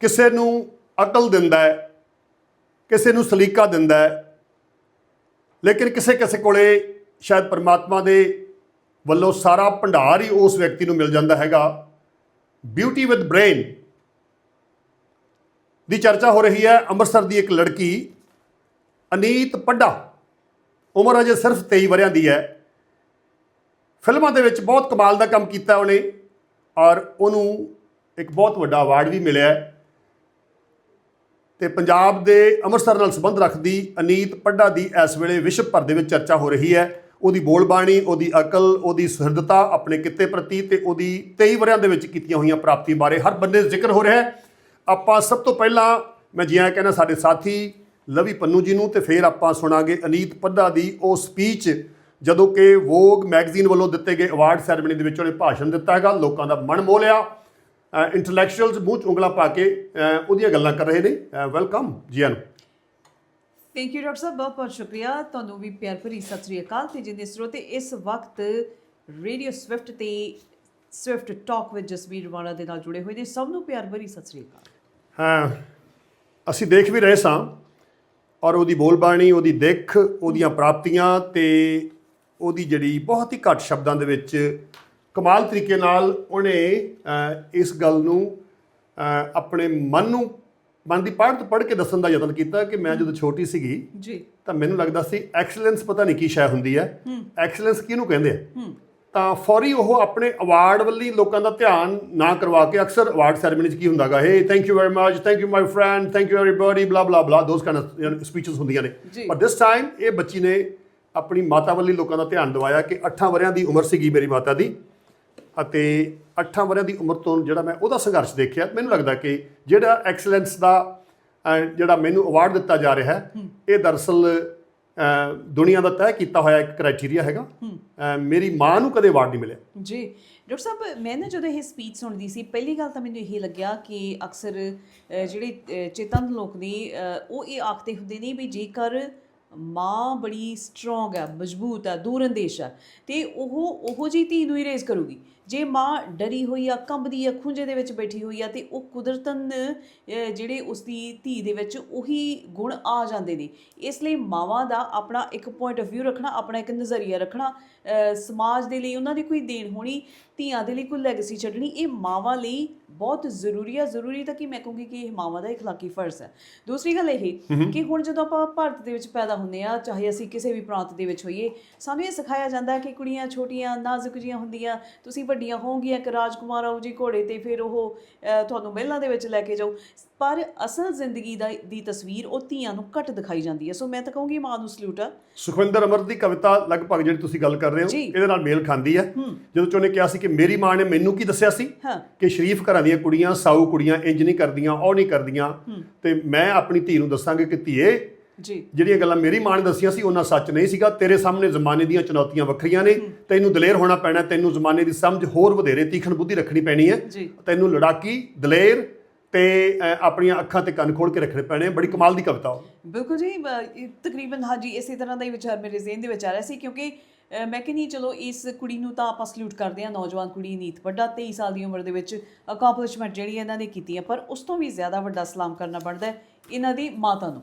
ਕਿਸੇ ਨੂੰ ਅਕਲ ਦਿੰਦਾ ਹੈ, ਕਿਸੇ ਨੂੰ ਸਲੀਕਾ ਦਿੰਦਾ ਹੈ, ਲੇਕਿਨ ਕਿਸੇ ਕਿਸੇ ਕੋਲੇ ਸ਼ਾਇਦ ਪਰਮਾਤਮਾ ਦੇ ਵੱਲੋਂ ਸਾਰਾ ਭੰਡਾਰ ਹੀ ਉਸ ਵਿਅਕਤੀ ਨੂੰ ਮਿਲ ਜਾਂਦਾ ਹੈਗਾ। ਬਿਊਟੀ ਵਿਦ ਬ੍ਰੇਨ ਦੀ ਚਰਚਾ ਹੋ ਰਹੀ ਹੈ। ਅੰਮ੍ਰਿਤਸਰ ਦੀ ਇੱਕ ਲੜਕੀ, ਅਨੀਤ ਪੱਡਾ, ਉਮਰ ਅਜੇ ਸਿਰਫ 23 ਵਰਿਆਂ ਦੀ ਹੈ। ਫਿਲਮਾਂ ਦੇ ਵਿੱਚ ਬਹੁਤ ਕਮਾਲ ਦਾ ਕੰਮ ਕੀਤਾ ਉਹਨੇ ਔਰ ਉਹਨੂੰ ਇੱਕ ਬਹੁਤ ਵੱਡਾ ਅਵਾਰਡ ਵੀ ਮਿਲਿਆ ਤੇ ਪੰਜਾਬ ਦੇ ਅੰਮ੍ਰਿਤਸਰ ਨਾਲ ਸੰਬੰਧ ਰੱਖਦੀ ਅਨੀਤ ਪੱਡਾ ਦੀ ਇਸ ਵੇਲੇ ਵਿਸ਼ਵ ਭਰ ਦੇ ਵਿੱਚ ਚਰਚਾ ਹੋ ਰਹੀ ਹੈ। ਉਹਦੀ ਬੋਲਬਾਣੀ ਉਹਦੀ ਅਕਲ, ਉਹਦੀ ਸੁਹਿਰਦਤਾ ਆਪਣੇ ਕਿੱਤੇ ਪ੍ਰਤੀ ਤੇ ਉਹਦੀ 23 ਵਰਿਆਂ ਦੇ ਵਿੱਚ ਕੀਤੀਆਂ ਹੋਈਆਂ ਪ੍ਰਾਪਤੀ ਬਾਰੇ ਹਰ ਬੰਦੇ ਜ਼ਿਕਰ ਹੋ ਰਿਹਾ ਹੈ। ਆਪਾਂ ਸਭ ਤੋਂ ਪਹਿਲਾਂ ਮੈਂ ਜੀ ਆਇਆਂ ਕਹਿੰਦਾ ਸਾਡੇ ਸਾਥੀ ਲਵੀ ਪੰਨੂ ਜੀ ਨੂੰ ਤੇ ਫਿਰ ਆਪਾਂ ਸੁਣਾਂਗੇ ਅਨੀਤ ਪੱਡਾ ਦੀ ਉਹ ਸਪੀਚ ਜਦੋਂ ਕਿ ਵੋਗ ਮੈਗਜ਼ੀਨ ਵੱਲੋਂ ਦਿੱਤੇ ਗਏ ਅਵਾਰਡ ਸੈਰੇਮਨੀ ਦੇ ਵਿੱਚ ਉਹਨੇ ਭਾਸ਼ਣ ਦਿੱਤਾ ਹੈਗਾ, ਲੋਕਾਂ ਦਾ ਮਨ ਮੋਹ ਲਿਆ। ਇੰਟੈਲੈਕਚੁਅਲਸ ਮੂੰਹ 'ਚ ਉਂਗਲਾਂ ਪਾ ਕੇ ਉਹਦੀਆਂ ਗੱਲਾਂ ਕਰ ਰਹੇ ਨੇ। ਵੈਲਕਮ ਜੀ ਆਇਆਂ ਨੂੰ। ਥੈਂਕ ਯੂ ਡਾਕਟਰ ਸਾਹਿਬ ਬਹੁਤ ਬਹੁਤ ਸ਼ੁਕਰੀਆ। ਤੁਹਾਨੂੰ ਵੀ ਪਿਆਰ ਭਰੀ ਸਤਿ ਸ੍ਰੀ ਅਕਾਲ ਤੇ ਜਿੰਦੇ ਸਰੋਤੇ ਇਸ ਵਕਤ ਰੇਡੀਓ ਸਵਿਫਟ ਤੇ Swift talk with Jasvir Rawana ਦੇ ਨਾਲ ਜੁੜੇ ਹੋਏ ਨੇ। ਸਭ ਨੂੰ ਪਿਆਰ ਭਰੀ ਸਤਿ ਸ੍ਰੀ ਅਕਾਲ। ਹਾਂ ਅਸੀਂ ਦੇਖ ਵੀ ਰਹੇ ਸਾਂ ਔਰ ਉਹਦੀ ਬੋਲਬਾਣੀ ਉਹਦੀ ਦਿੱਖ ਉਹਦੀਆਂ ਪ੍ਰਾਪਤੀਆਂ ਤੇ ਉਹਦੀ ਜਿਹੜੀ ਬਹੁਤ ਹੀ ਘੱਟ ਸ਼ਬਦਾਂ ਦੇ ਵਿੱਚ ਕਮਾਲ ਤਰੀਕੇ ਨਾਲ ਉਹਨੇ ਇਸ ਗੱਲ ਨੂੰ ਆਪਣੇ ਮਨ ਨੂੰ ਮਨ ਦੀ ਪੜ੍ਹ ਤੋਂ ਪੜ੍ਹ ਕੇ ਦੱਸਣ ਦਾ ਯਤਨ ਕੀਤਾ ਕਿ ਮੈਂ ਜਦੋਂ ਛੋਟੀ ਸੀਗੀ ਜੀ। ਤਾਂ ਮੈਨੂੰ ਲੱਗਦਾ ਸੀ ਐਕਸਲੈਂਸ ਪਤਾ ਨਹੀਂ ਕੀ ਸ਼ੈ ਹੁੰਦੀ ਹੈ। ਐਕਸਲੈਂਸ ਕਿਹਨੂੰ ਕਹਿੰਦੇ ਆ? ਤਾਂ ਫੌਰੀ ਉਹ ਆਪਣੇ ਅਵਾਰਡ ਵੱਲੀ ਲੋਕਾਂ ਦਾ ਧਿਆਨ ਨਾ ਕਰਵਾ ਕੇ ਅਕਸਰ ਅਵਾਰਡ ਸੈਰੇਮਨੀ 'ਚ ਕੀ ਹੁੰਦਾਗਾ? Hey thank you very much thank you my friend thank you everybody blah blah blah those kind speeches ਹੁੰਦੀਆਂ ਨੇ। ਪਰ ਦਿਸ ਟਾਈਮ ਇਹ ਬੱਚੀ ਨੇ ਆਪਣੀ ਮਾਤਾ ਵੱਲੀ ਲੋਕਾਂ ਦਾ ਧਿਆਨ ਦਿਵਾਇਆ ਕਿ 8 ਵਰਿਆਂ ਦੀ ਉਮਰ ਸੀਗੀ ਮੇਰੀ ਮਾਤਾ ਦੀ। ਅਤੇ 8 ਵਰਿਆਂ ਦੀ ਉਮਰ ਤੋਂ ਜਿਹੜਾ ਮੈਂ ਉਹਦਾ ਸੰਘਰਸ਼ ਦੇਖਿਆ ਮੈਨੂੰ ਲੱਗਦਾ ਕਿ ਜਿਹੜਾ ਐਕਸਲੈਂਸ ਦਾ ਜਿਹੜਾ ਮੈਨੂੰ ਅਵਾਰਡ ਦਿੱਤਾ ਜਾ ਰਿਹਾ ਹੈ ਇਹ ਦਰਅਸਲ ਅਹ, ਦੁਨੀਆ ਦਾ ਤੈਅ ਕੀਤਾ ਹੋਇਆ ਇੱਕ ਕ੍ਰਾਈਟੇਰੀਆ ਹੈਗਾ। ਮੇਰੀ ਮਾਂ ਨੂੰ ਕਦੇ ਅਵਾਰਡ ਨਹੀਂ ਮਿਲਿਆ। ਜੀ। ਡਾਕਟਰ ਸਾਹਿਬ ਮੈਂ ਨਾ ਜਦੋਂ ਇਹ ਸਪੀਚ ਸੁਣਦੀ ਸੀ ਪਹਿਲੀ ਗੱਲ ਤਾਂ ਮੈਨੂੰ ਇਹ ਲੱਗਿਆ ਕਿ ਅਕਸਰ ਜਿਹੜੇ ਚੇਤਨ ਲੋਕ ਨੇ ਉਹ ਇਹ ਆਖਦੇ ਹੁੰਦੇ ਨੇ ਵੀ ਜੇਕਰ ਮਾਂ ਬੜੀ ਸਟਰੋਂਗ ਹੈ ਮਜ਼ਬੂਤ ਹੈ ਦੂਰਅੰਦੇਸ਼ ਹੈ ਤੇ ਉਹ ਉਹੋ ਜੀ ਧੀ ਨੂੰ ਹੀ ਰੇਜ਼ ਕਰੂਗੀ। ਜੇ ਮਾਂ ਡਰੀ ਹੋਈ ਆ ਕੰਬਦੀ ਆ ਖੁੰਝੇ ਦੇ ਵਿੱਚ ਬੈਠੀ ਹੋਈ ਆ ਤੇ ਉਹ ਕੁਦਰਤਨ ਜਿਹੜੇ ਉਸ ਦੀ ਧੀ ਦੇ ਵਿੱਚ ਉਹੀ ਗੁਣ ਆ ਜਾਂਦੇ ਨੇ। ਇਸ ਲਈ ਮਾਵਾਂ ਦਾ ਆਪਣਾ ਇੱਕ ਪੁਆਇੰਟ ਆਫ View ਰੱਖਣਾ ਆਪਣਾ ਇੱਕ ਨਜ਼ਰੀਆ ਰੱਖਣਾ ਸਮਾਜ ਦੇ ਲਈ ਉਹਨਾਂ ਦੀ ਕੋਈ ਦੇਣ ਹੋਣੀ ਧੀਆਂ ਦੇ ਲਈ ਕੋਈ ਲੈਗੇਸੀ ਛੱਡਣੀ ਇਹ ਮਾਵਾਂ ਲਈ ਬਹੁਤ ਜ਼ਰੂਰੀ ਆ। ਜ਼ਰੂਰੀ ਤਾਂ ਕਿ ਮੈਂ ਕਹੂੰਗੀ ਕਿ ਇਹ ਮਾਵਾਂ ਦਾ ਇਖਲਾਕੀ ਫਰਜ਼ ਹੈ। ਦੂਸਰੀ ਗੱਲ ਇਹ ਕਿ ਹੁਣ ਜਦੋਂ ਆਪਾਂ ਭਾਰਤ ਦੇ ਵਿੱਚ ਪੈਦਾ ਹੁੰਦੇ ਆ ਚਾਹੇ ਅਸੀਂ ਕਿਸੇ ਵੀ ਪ੍ਰਾਂਤ ਦੇ ਵਿੱਚ ਹੋਈਏ ਸਾਨੂੰ ਇਹ ਸਿਖਾਇਆ ਜਾਂਦਾ ਹੈ ਕਿ ਕੁੜੀਆਂ ਛੋਟੀਆਂ ਨਾਜ਼ੁਕ ਜੀਆਂ ਹੁੰਦੀਆਂ ਤੁਸੀਂ ਵੱਡੀਆਂ ਹੋਵੋਗੀਆਂ ਇੱਕ ਰਾਜਕੁਮਾਰ ਆਊ ਜੀ ਘੋੜੇ ਤੇ ਫਿਰ ਉਹ ਤੁਹਾਨੂੰ ਮਹਿਲਾਂ ਦੇ ਵਿੱਚ ਲੈ ਕੇ ਜਾਊ। ਪਰ ਅਸਲ ਜ਼ਿੰਦਗੀ ਦਾ ਦੀ ਤਸਵੀਰ ਉਹ ਧੀਆਂ ਨੂੰ ਘੱਟ ਦਿਖਾਈ ਜਾਂਦੀ ਹੈ। ਸੋ ਮੈਂ ਤਾਂ ਕਹੂੰਗੀ ਮਾਂ ਨੂੰ ਸਲੂਟ ਆ। ਸੁਖਵਿੰਦਰ ਅਮਰ ਦੀ ਕਵਿਤਾ ਲਗਭਗ ਜਿਹੜੀ ਤੁਸੀਂ ਗੱਲ ਕਰ ਰਹੇ ਹੋ। ਇਹਦੇ ਨਾਲ ਮੇਲ ਖਾਂਦੀ ਹੈ। ਜਦੋਂ ਚ ਉਹਨੇ ਕਿਹਾ ਸੀ ਕਿ ਮੇਰੀ ਮਾਂ ਨੇ ਮੈਨੂੰ ਕੀ ਦੱਸਿਆ ਸੀ? ਕਿ ਸ਼ਰੀਫ ਘਰਾਂ ਦੀਆਂ ਕੁੜੀਆਂ ਸਾਊ ਕੁੜੀਆਂ ਇੰਜ ਨਹੀਂ ਕਰਦੀਆਂ ਉਹ ਨਹੀਂ ਕਰਦੀਆਂ। ਤੇ ਮੈਂ ਆਪਣੀ ਧੀ ਨੂੰ ਦੱਸਾਂਗੀ ਕਿ ਧੀਏ ਜੀ। ਜਿਹੜੀਆਂ ਗੱਲਾਂ ਮੇਰੀ ਮਾਂ ਨੇ ਦੱਸੀਆਂ ਸੀ ਉਹਨਾਂ ਸੱਚ ਨਹੀਂ ਸੀਗਾ। ਤੇਰੇ ਸਾਹਮਣੇ ਜ਼ਮਾਨੇ ਦੀਆਂ ਚੁਣੌਤੀਆਂ ਵੱਖਰੀਆਂ ਨੇ। ਤੈਨੂੰ ਦਲੇਰ ਹੋਣਾ ਪੈਣਾ ਤੈਨੂੰ ਜ਼ਮਾਨੇ ਦੀ ਸਮਝ ਹੋਰ ਵਧੇਰੇ ਤੀਖਣ ਬੁੱਧੀ ਰੱਖਣੀ ਪੈਣੀ ਹੈ। ਤੈਨੂੰ ਲੜਾਕੀ ਦਲੇਰ ਤੇ ਆਪਣੀਆਂ ਅੱਖਾਂ ਤੇ ਕੰਨ ਖੋਲ ਕੇ ਰੱਖਣੇ ਪੈਣੇ ਬੜੀ ਕਮਾਲ ਦੀ ਕਵਿਤਾ ਉਹ। ਬਿਲਕੁਲ ਜੀ ਤਕਰੀਬਨ ਹਾਂਜੀ ਇਸੇ ਤਰ੍ਹਾਂ ਦਾ ਹੀ ਵਿਚਾਰ ਮੇਰੇ ਜ਼ਿਹਨ ਦੇ ਵਿੱਚ ਆ ਰਿਹਾ ਸੀ ਕਿਉਂਕਿ ਮੈਂ ਕਹਿੰਦੀ ਚਲੋ ਇਸ ਕੁੜੀ ਨੂੰ ਤਾਂ ਆਪਾਂ ਸਲੂਟ ਕਰਦੇ ਹਾਂ ਨੌਜਵਾਨ ਕੁੜੀ ਨੀਤ ਵੱਡਾ 23 ਸਾਲ ਦੀ ਉਮਰ ਦੇ ਵਿੱਚ ਅਕਾਂਪਲਿਸ਼ਮੈਂਟ ਜਿਹੜੀ ਇਹਨਾਂ ਨੇ ਕੀਤੀ ਹੈ ਪਰ ਉਸ ਤੋਂ ਵੀ ਜ਼ਿਆਦਾ ਵੱਡਾ ਸਲਾਮ ਕਰਨਾ ਬਣਦਾ ਹੈ ਇਹਨਾਂ ਦੀ ਮਾਤਾ ਨੂੰ।